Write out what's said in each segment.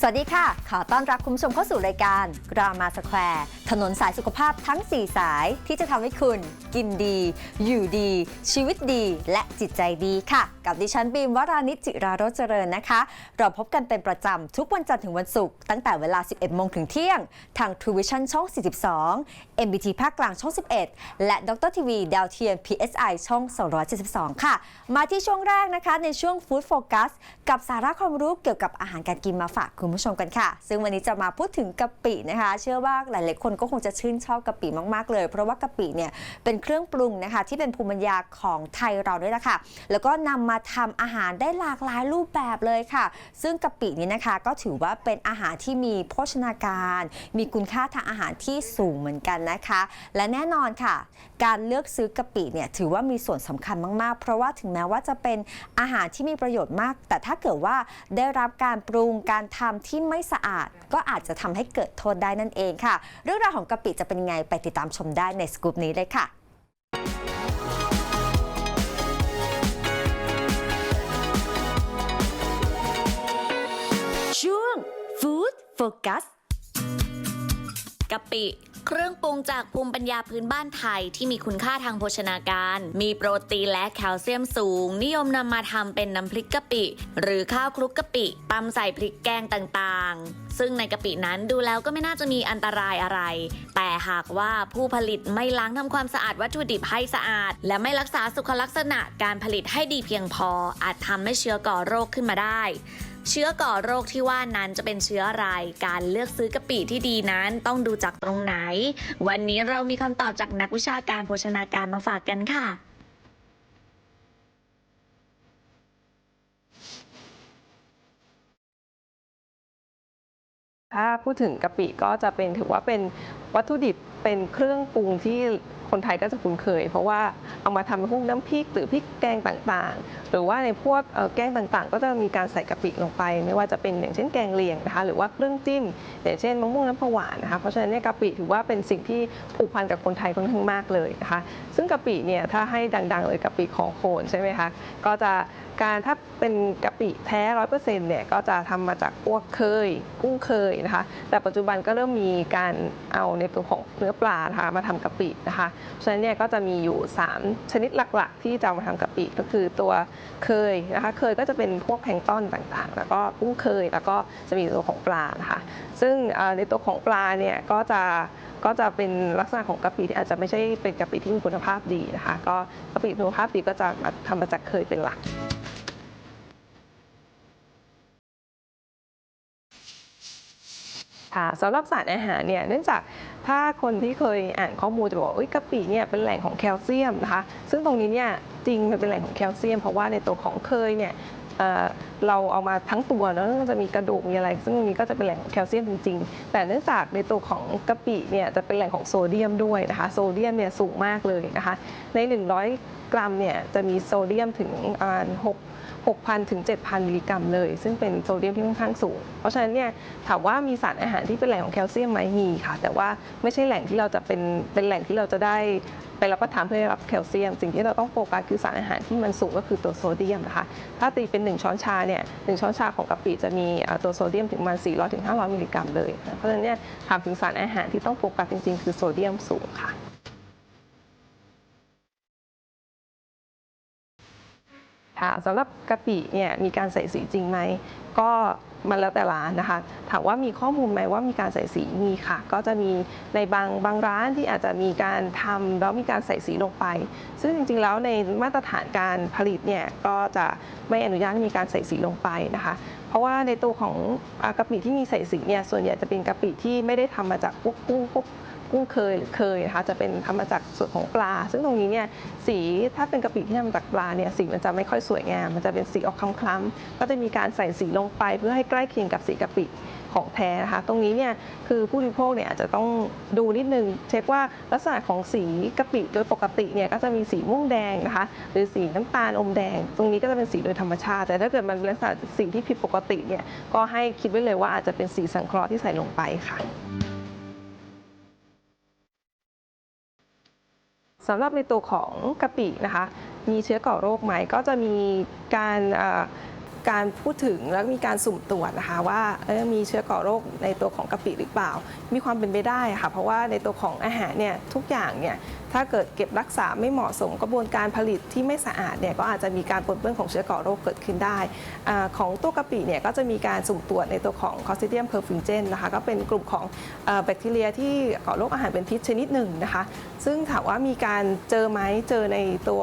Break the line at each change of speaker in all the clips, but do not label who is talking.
สวัสดีค่ะ ขอต้อนรับคุณผู้ชมเข้าสู่รายการรามาสแควร์ถนนสายสุขภาพทั้ง 4 สายที่จะทำให้คุณ กินดี อยู่ดี ชีวิตดี และจิตใจดีค่ะ กับดิฉันบีมวรานิจจิราโรจเจริญนะคะ เราพบกันเป็นประจำทุกวันจันทร์ถึงวันศุกร์ตั้งแต่เวลา 11 โมงถึงเที่ยง ทาง True Vision ช่อง 42 MBT ภาคกลางช่อง 11 และดรทีวีดาวเทียม PSI ช่อง 272 ค่ะ มาที่ช่วงแรกนะคะในช่วง Food Focus กับสาระความรู้เกี่ยวกับอาหารการกินมาฝากคุณคุณผู้ชมกันค่ะ ซึ่งวันนี้จะมาพูดถึงกะปินะคะ เชื่อว่าหลาย ๆ คนก็คงจะชื่นชอบกะปิมาก ๆ เลย เพราะว่ากะปิเนี่ยเป็นเครื่องปรุงนะคะ ที่เป็นภูมิปัญญาของไทยเราด้วยละค่ะ แล้วก็นำมาทำอาหารได้หลากหลายรูปแบบเลยค่ะ ซึ่งกะปินี้นะคะก็ถือว่าเป็นอาหารที่มีโภชนาการ มีคุณค่าทางอาหารที่สูงเหมือนกันนะคะ และแน่นอนค่ะ การเลือกซื้อกะปิเนี่ยถือว่ามีส่วนสำคัญมาก ๆ เพราะว่าถึงแม้ว่าจะเป็นอาหารที่มีประโยชน์มาก แต่ถ้าเกิดว่าได้รับการปรุงการทำที่ไม่สะอาด ก็อาจจะทำให้เกิดโทษได้นั่นเองค่ะ เรื่องราวของกะปิจะเป็นยังไงไปติดตามชมได้ในสกู๊ปนี้เลยค่ะช่วง Food Focus
กะปิ เครื่องปรุงจากภูมิปัญญาพื้นบ้านไทยที่มีคุณค่าทางโภชนาการ มีโปรตีนและแคลเซียมสูง นิยมนำมาทำเป็นน้ำพริกกะปิ หรือข้าวคลุกกะปิตำใส่พริกแกงต่างๆ ซึ่งในกะปินั้นดูแล้วก็ไม่น่าจะมีอันตรายอะไร แต่หากว่าผู้ผลิตไม่ล้างทำความสะอาดวัตถุดิบให้สะอาด และไม่รักษาสุขลักษณะการผลิตให้ดีเพียงพอ อาจทำให้เชื้อก่อโรคขึ้นมาได้ เชื้อก่อโรคที่ว่านั้นจะเป็นเชื้ออะไร การเลือกซื้อกะปิที่ดีนั้นต้องดูจากตรงไหน วันนี้เรามีคำตอบจากนักวิชาการโภชนาการมาฝากกันค่ะ
ถ้าพูดถึงกะปิก็จะเป็นถือว่าเป็นวัตถุดิบเป็นเครื่องปรุงที่ คนไทยก็จะคุ้นเคย เพราะว่าเอามาทำเป็นพวกน้ำพริกหรือพริกแกงต่างๆ หรือว่าในพวกแกงต่างๆ ก็จะมีการใส่กะปิลงไป ไม่ว่าจะเป็นอย่างเช่นแกงเลียงนะคะหรือว่าเครื่องจิ้มอย่างเช่นมะม่วงน้ำผหวานนะคะเพราะฉะนั้นเนี่ยกะปิถือว่าเป็นสิ่งที่ผูกพันกับคนไทยค่อนข้างมากเลยนะคะซึ่งกะปิเนี่ยถ้าให้ดังๆเลยกะปิของโคนใช่ไหมคะก็จะการถ้าเป็นกะปิแท้ร้อยเปอร์เซ็นต์เนี่ยก็จะทำมาจากพวกเคย กุ้งเคยนะคะแต่ปัจจุบันก็เริ่มมีการเอาในตัวของเนื้อปลานะคะมาทำกะปินะคะเพราะฉะนั้นเนี่ยก็จะมีอยู่ 3 ชนิดหลักๆ ที่จะเอามาทำกะปิก็คือตัวเคยนะคะเคยก็จะเป็นพวกแพลงต้นต่างๆ แล้วก็กุ้งเคยแล้วก็จะมีตัวของปลานะคะซึ่งในตัวของปลาเนี่ยก็จะก็จะเป็นลักษณะของกะปิที่อาจจะไม่ใช่เป็นกะปิที่มีคุณภาพดีนะคะ ก็กะปิคุณภาพดีก็จะมาทำมาจากเคยเป็นหลักค่ะสำหรับสารอาหารเนี่ยเนื่องจาก ถ้าคนที่เคยอ่านข้อมูลจะบอกว่าเอ้ยกะปิเนี่ยเป็นแหล่งของแคลเซียมนะคะ ซึ่งตรงนี้เนี่ยจริงมันเป็นแหล่งของแคลเซียม เพราะว่าในตัวของเคยเนี่ยเเราเอามาทั้งตัวเนอะจะมีกระดูกมีอะไร ซึ่งตรงนี้ก็จะเป็นแหล่งของแคลเซียมจริงๆ แต่เนื่องจากในตัวของกะปิเนี่ยจะเป็นแหล่งของโซเดียมด้วยนะคะโซเดียมเนี่ยสูงมากเลยนะคะใน 100 กรัมเนี่ยจะมีโซเดียมถึงประมาณ6 6,000ถึง7,000มิลลิกรัมเลย ซึ่งเป็นโซเดียมที่ค่อนข้างสูง เพราะฉะนั้นเนี่ยถามว่ามีสารอาหารที่เป็นแหล่งของแคลเซียมไหมมีค่ะ แต่ว่าไม่ใช่แหล่งที่เราจะเป็นเป็นแหล่งที่เราจะได้ไปรับประทานเพื่อได้รับแคลเซียม สิ่งที่เราต้องโฟกัสคือสารอาหารที่มันสูงก็คือตัวโซเดียมนะคะ ถ้าตีเป็น 1 ช้อนชาเนี่ยหช้อนชาของกะปิจะมีตัวโซเดียมถึงประมาณ 400ถึง500 มิลลิกรัมเลย เพราะฉะนั้นเนี่ยถามถึงสารอาหารที่ต้องโฟกัสจริงๆ คือโซเดียมสูงค่ะ ค่ะสำหรับกะปิเนี่ยมีการใส่สีจริงไหมก็มันแล้วแต่ร้านนะคะ ถามว่ามีข้อมูลไหมว่ามีการใส่สีมีค่ะ ก็จะมีในบางบางร้านที่อาจจะมีการทำแล้วมีการใส่สีลงไป ซึ่งจริงๆแล้วในมาตรฐานการผลิตเนี่ยก็จะไม่อนุญาตให้มีการใส่สีลงไปนะคะ เพราะว่าในตัวของกะปิที่มีใส่สีเนี่ยส่วนใหญ่จะเป็นกะปิที่ไม่ได้ทำมาจากพวกกุ้งพวก กุ้งเคยหรือเคยนะคะจะเป็นทำมาจากส่วนของปลา ซึ่งตรงนี้เนี่ยสีถ้าเป็นกะปิที่ทำมาจากปลาเนี่ยสีมันจะไม่ค่อยสวยงาม มันจะเป็นสีออกคล้ำๆก็จะมีการใส่สีลงไปเพื่อให้ใกล้เคียงกับสีกะปิของแท้นะคะตรงนี้เนี่ยคือผู้บริโภคเนี่ยอาจจะต้องดูนิดนึง เช็คว่าลักษณะของสีกะปิโดยปกติเนี่ยก็จะมีสีม่วงแดงนะคะหรือสีน้ำตาลอมแดง ตรงนี้ก็จะเป็นสีโดยธรรมชาติ แต่ถ้าเกิดมันเป็นลักษณะสีที่ผิดปกติเนี่ยก็ให้คิดไว้เลยว่าอาจจะเป็นสีสังเคราะห์ที่ใส่ลงไปค่ะ สำหรับในตัวของกะปินะคะ มีเชื้อก่อโรคไหมก็จะมีการ การพูดถึงแล้วก็มีการสุ่มตรวจนะคะ ว่าเออมีเชื้อก่อโรคในตัวของกะปิหรือเปล่า มีความเป็นไปได้ค่ะ เพราะว่าในตัวของอาหารเนี่ยทุกอย่างเนี่ยถ้าเกิดเก็บรักษาไม่เหมาะสมกระบวนการผลิตที่ไม่สะอาดเนี่ยก็อาจจะมีการปนเปื้อนของเชื้อก่อโรคเกิดขึ้นได้อของตัวกะปิเนี่ยก็จะมีการสุ่มตรวจในตัวของ Clostridium perfringens นะคะก็เป็นกลุ่มของแบคทีเรียที่ก่อโรคอาหารเป็นพิษชนิดหนึ่งนะคะ ซึ่งถามว่ามีการเจอไหมเจอในตัว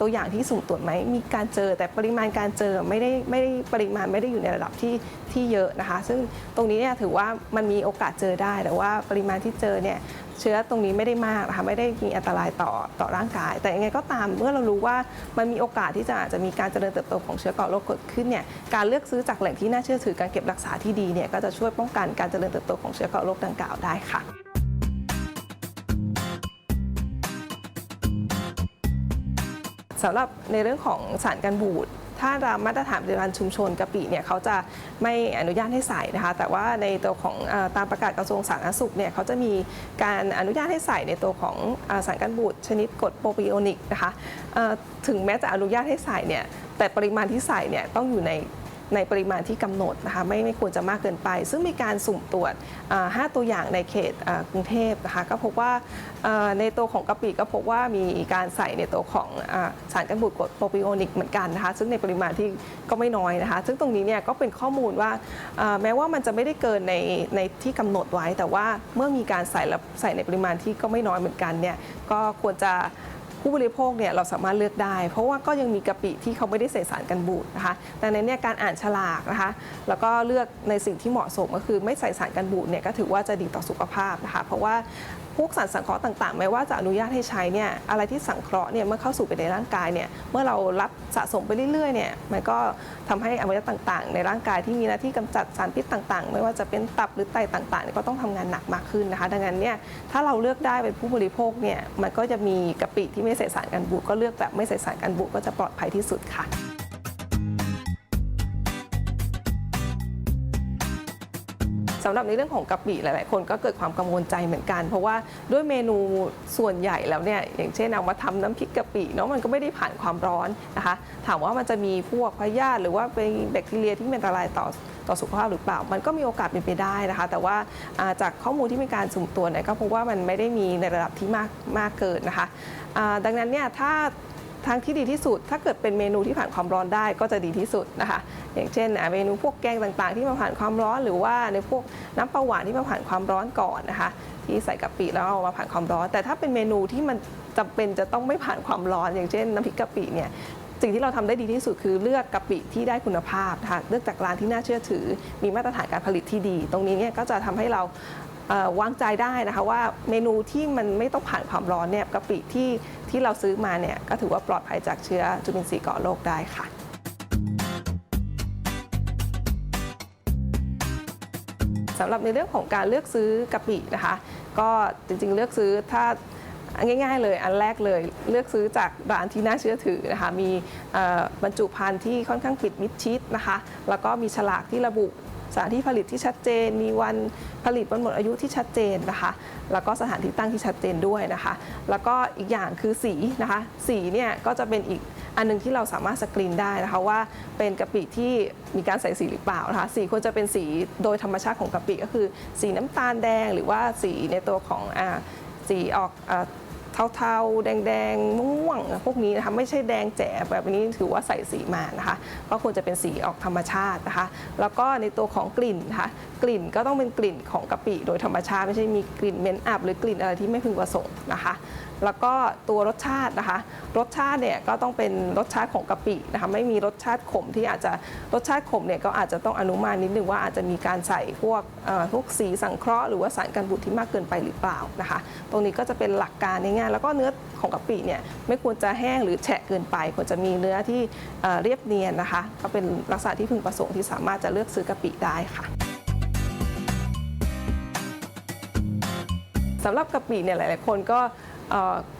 ตัวอย่างที่สุ่มตรวจไหมมีการเจอแต่ปริมาณการเจอไม่ได้ไม่ได้ปริมาณไม่ได้อยู่ในระดับที่ที่เยอะนะคะ ซึ่งตรงนี้เนี่ยถือว่ามันมีโอกาสเจอได้ แต่ว่าปริมาณที่เจอเนี่ยเชื้อตรงนี้ไม่ได้มากนะคะไม่ได้มีอันตรายต่อต่อร่างกาย แต่ยังไงก็ตามเมื่อเรารู้ว่ามันมีโอกาสที่จะอาจจะมีการเจริญเติบโตของเชื้อก่อโรคเกิดขึ้นเนี่ยการเลือกซื้อจากแหล่งที่น่าเชื่อถือการเก็บรักษาที่ดีเนี่ยก็จะช่วยป้องกันการเจริญเติบโตของเชื้อก่อโรคดังกล่าวได้ค่ะ สำหรับในเรื่องของสารกันบูดถ้าตามมาตรฐานปฏิบัติชุมชนกะปิเนี่ยเขาจะไม่อนุญาตให้ใส่นะคะ แต่ว่าในตัวของตามประกาศกระทรวงสาธารณสุขเนี่ยเขาจะมีการอนุญาตให้ใส่ในตัวของสารกันบูดชนิดกรดโปรพิโอนิกนะคะถึงแม้จะอนุญาตให้ใส่เนี่ยแต่ปริมาณที่ใส่เนี่ยต้องอยู่ใน ในปริมาณที่กำหนดนะคะไม่ไม่ควรจะมากเกินไป ซึ่งมีการสุ่มตรวจ 5 ตัวอย่างในเขตกรุงเทพนะคะก็พบว่าในตัวของกะปิก็พบว่ามีการใส่ในตัวของอสารกันบูดกรดโปรปิโอนิกเหมือนกันนะคะซึ่งในปริมาณที่ก็ไม่น้อยนะคะ ซึ่งตรงนี้เนี่ยก็เป็นข้อมูลว่าแม้ว่ามันจะไม่ได้เกินในในที่กำหนดไว้ แต่ว่าเมื่อมีการใส่ใส่ในปริมาณที่ก็ไม่น้อยเหมือนกันเนี่ยก็ควรจะ ผู้บริโภคเนี่ยเราสามารถเลือกได้ เพราะว่าก็ยังมีกะปิที่เขาไม่ได้ใส่สารกันบูดนะคะแต่ในเนี่ยการอ่านฉลากนะคะแล้วก็เลือกในสิ่งที่เหมาะสมก็คือไม่ใส่สารกันบูดเนี่ยก็ถือว่าจะดีต่อสุขภาพนะคะเพราะว่า วกสารสังเคราะห์ต่างๆแม้ว่าจะอนุญาตให้ใช้เนี่ยอะไรที่สังเคราะห์เนี่ยเมื่อเข้าสู่ไปในร่างกายเนี่ยเมื่อเรารับสะสมไปเรื่อยๆเนี่ยมันก็ทำให้อวัยวะต่างๆ ในร่างกายที่มีหน้าที่กำจัดสารพิษต่างๆ ไม่ว่าจะเป็นตับหรือไตต่างๆเนี่ยก็ต้องทำงานหนักมากขึ้นนะคะ ดังนั้นเนี่ยถ้าเราเลือกได้เป็นผู้บริโภคเนี่ยมันก็จะมีกะปิที่ไม่ใส่สารกันบูดก็เลือกแบบไม่ใส่สารกันบูดก็จะปลอดภัยที่สุดค่ะ สำหรับในเรื่องของกะปิหลาย ๆ คนก็เกิดความกังวลใจเหมือนกัน เพราะว่าด้วยเมนูส่วนใหญ่แล้วเนี่ยอย่างเช่นเอามาทำน้ำพริกกะปิเนาะมันก็ไม่ได้ผ่านความร้อนนะคะถามว่ามันจะมีพวกพยาธิหรือว่าเป็นแบคทีเรียที่เป็นอันตรายต่อต่อสุขภาพหรือเปล่า มันก็มีโอกาสเป็นไปได้นะคะ แต่ว่าาจากข้อมูลที่มีการสุ่มตรวเนี่ยก็พบว่ามันไม่ได้มีในระดับที่มากมากเกินนะคะดังนั้นเนี่ยถ้า ทางที่ดีที่สุด ถ้าเกิดเป็นเมนูที่ผ่านความร้อนได้ก็จะดีที่สุดนะคะ อย่างเช่นเมนูพวกแกงต่างๆ ที่มาผ่านความร้อน หรือว่าในพวกน้ำปลาหวานที่มาผ่านความร้อนก่อนนะคะ ที่ใส่กะปิแล้วเอามาผ่านความร้อน แต่ถ้าเป็นเมนูที่มันจำเป็นจะต้องไม่ผ่านความร้อน อย่างเช่นน้ำพริกกะปิเนี่ยสิ่งที่เราทำได้ดีที่สุดคือเลือกกะปิที่ได้คุณภาพนะคะเลือกจากร้านที่น่าเชื่อถือ มีมาตรฐานการผลิตที่ดี ตรงนี้เนี่ยก็จะทำให้เรา วางใจได้นะคะว่าเมนูที่มันไม่ต้องผ่านความร้อนเนี่ยกะปิที่ที่เราซื้อมาเนี่ยก็ถือว่าปลอดภัยจากเชื้อจุลินทรีย์ก่อโรคได้ค่ะสำหรับในเรื่องของการเลือกซื้อกะปินะคะ ก็จริงๆเลือกซื้อถ้าง่ายๆเลยอันแรกเลยเลือกซื้อจากร้านที่น่าเชื่อถือนะคะมีบรรจุภัณฑ์ที่ค่อนข้างปิดมิดชิดนะคะ แล้วก็มีฉลากที่ระบุ สถานที่ผลิตที่ชัดเจน มีวันผลิตวันหมดอายุที่ชัดเจนนะคะ แล้วก็สถานที่ตั้งที่ชัดเจนด้วยนะคะ แล้วก็อีกอย่างคือสีนะคะ สีเนี่ยก็จะเป็นอีกอันหนึงที่เราสามารถสกรีนได้นะคะว่าเป็นกะปิที่มีการใส่สีหรือเปล่านะคะสีควรจะเป็นสีโดยธรรมชาติของกะปิก็คือ สีน้ำตาลแดง หรือว่าสีในตัวของอ่าสีออกอ เทาๆ แดงๆม่วงพวกนี้นะคะไม่ใช่แดงแจ๋แบบนี้ถือว่าใส่สีมานะคะก็ควรจะเป็นสีออกธรรมชาตินะคะ แล้วก็ในตัวของกลิ่นนะคะกลิ่นก็ต้องเป็นกลิ่นของกะปิโดยธรรมชาติ ไม่ใช่มีกลิ่นเหม็นอับหรือกลิ่นอะไรที่ไม่พึงประสงค์นะคะแล้วก็ตัวรสชาตินะคะ รสชาติเนี่ยก็ต้องเป็นรสชาติของกะปินะคะไม่มีรสชาติขมที่อาจจะรสชาติขมเนี่ยก็อาจจะต้องอนุมานนิดนึงว่าอาจจะมีการใส่พวกเอ่อพวกสีสังเคราะห์หรือว่าสารกันบูดที่มากเกินไปหรือเปล่านะคะ ตรงนี้ก็จะเป็นหลักการง่ายแล้วก็เนื้อของกะปิเนี่ยไม่ควรจะแห้งหรือแฉะเกินไป ควรจะมีเนื้อที่เเรียบเนียนนะคะ ก็เป็นลักษณะที่พึงประสงค์ที่สามารถจะเลือกซื้อกะปิได้ค่ะสำหรับกะปิเนี่ยหลาย ๆ คนก็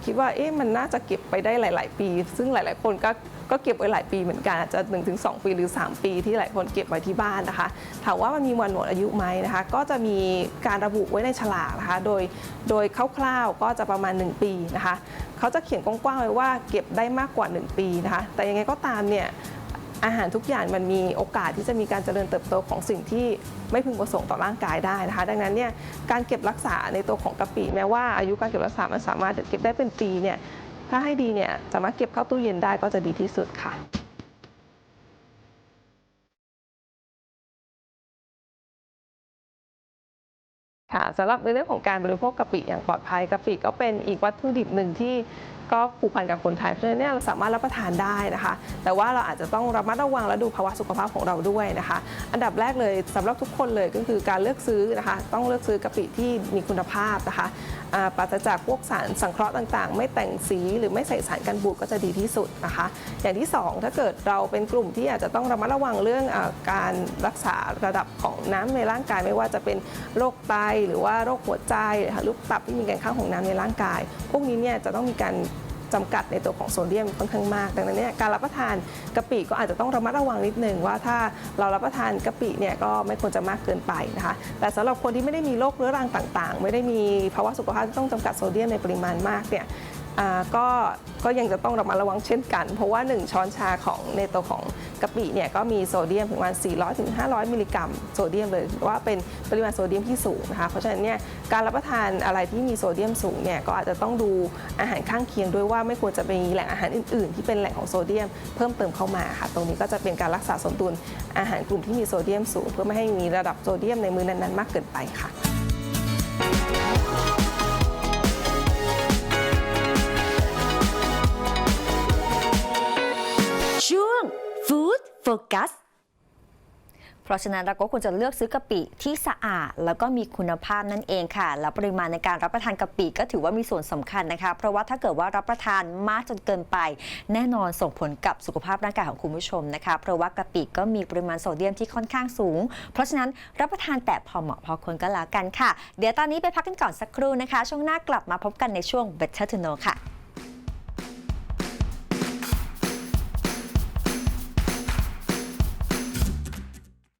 คิดว่าเอ๊ะมันน่าจะเก็บไปได้หลาย ๆ ปี ซึ่งหลาย ๆ คนก็ ก็เก็บไว้หลายปีเหมือนกันอาจจะ 1-2 ปีหรือ 3 ปีที่หลายคนเก็บไว้ที่บ้านนะคะ ถามว่ามันมีวันหมดอายุไหมนะคะ ก็จะมีการระบุไว้ในฉลากนะคะ โดยโดยคร่าวๆก็จะประมาณ 1 ปีนะคะเขาจะเขียนกว้างๆไว้ว่าเก็บได้มากกว่า 1 ปีนะคะ แต่ยังไงก็ตามเนี่ยอาหารทุกอย่างมันมีโอกาสที่จะมีการเจริญเติบโตของสิ่งที่ไม่พึงประสงค์ต่อร่างกายได้นะคะ ดังนั้นเนี่ยการเก็บรักษาในตัวของกะปิแม้ว่าอายุการเก็บรักษามันสามารถเก็บได้เป็นปีเนี่ย ถ้าให้ดีเนี่ยสามารถเก็บเข้าตู้เย็นได้ก็จะดีที่สุดค่ะค่ะสำหรับในเรื่องของการบริโภคกะปิอย่างปลอดภัยกะปิก็เป็นอีกวัตถุดิบหนึ่งที่ ก็ผูกพันกับคนไทยเพราะฉะนั้นเนี่ยเราสามารถรับประทานได้นะคะ แต่ว่าเราอาจจะต้องระมัดระวังและดูภาวะสุขภาพของเราด้วยนะคะ อันดับแรกเลยสำหรับทุกคนเลยก็คือการเลือกซื้อนะคะ ต้องเลือกซื้อกะปิที่มีคุณภาพนะคะปราศจากพวกสารสังเคราะห์ต่างๆ ไม่แต่งสีหรือไม่ใส่สารกันบูดก็จะดีที่สุดนะคะ อย่างที่สองถ้าเกิดเราเป็นกลุ่มที่อาจจะต้องระมัดระวังเรื่องอการรักษาระดับของน้ำในร่างกาย ไม่ว่าจะเป็นโรคไตหรือว่าโรคหัวใจหรือลูกตับที่มีการข้างของน้ำในร่างกาย พวกนี้เนี่ยจะต้องมีการ จำกัดในตัวของโซเดียมค่อนข้างมาก ดังนั้นเนี่ยการรับประทานกะปิก็อาจจะต้องระมัดระวังนิดนึงว่าถ้าเรารับประทานกะปิเนี่ยก็ไม่ควรจะมากเกินไปนะคะแต่สำหรับคนที่ไม่ได้มีโรคเรื้อรังต่าง ๆ ไม่ได้มีภาวะสุขภาพที่ต้องจำกัดโซเดียมในปริมาณมากเนี่ย ก็ก็ยังจะต้องระมัดระวังเช่นกัน เพราะว่า 1 ช้อนชาของในตัวของกะปิเนี่ยก็มีโซเดียมถึงประมาณ 400ถึง500 มิลลิกรัมโซเดียมเลยว่าเป็นปริมาณโซเดียมที่สูงนะคะเพราะฉะนั้นเนี่ยการรับประทานอะไรที่มีโซเดียมสูงเนี่ยก็อาจจะต้องดูอาหารข้างเคียงด้วยว่าไม่ควรจะมีแหล่งอาหารอื่น ๆ ที่เป็นแหล่งของโซเดียมเพิ่มเติมเข้ามาค่ะตรงนี้ก็จะเป็นการรักษาสมดุลอาหารกลุ่มที่มีโซเดียมสูง เพื่อไม่ให้มีระดับโซเดียมในมื้อนั้นๆมากเกินไปค่ะ
Food Focus เพราะฉะนั้นเราก็ควรจะเลือกซื้อกะปิที่สะอาด แล้วก็มีคุณภาพนั่นเองค่ะ แล้วปริมาณในการรับประทานกะปิก็ถือว่ามีส่วนสำคัญนะคะ เพราะว่าถ้าเกิดว่ารับประทานมากจนเกินไป แน่นอนส่งผลกับสุขภาพร่างกายของคุณผู้ชมนะคะ เพราะว่ากะปิก็มีปริมาณโซเดียมที่ค่อนข้างสูง เพราะฉะนั้นรับประทานแต่พอเหมาะพอควรก็แล้วกันค่ะ เดี๋ยวตอนนี้ไปพักกันก่อนสักครู่นะคะ ช่วงหน้ากลับมาพบกันในช่วง Better to Know ค่ะ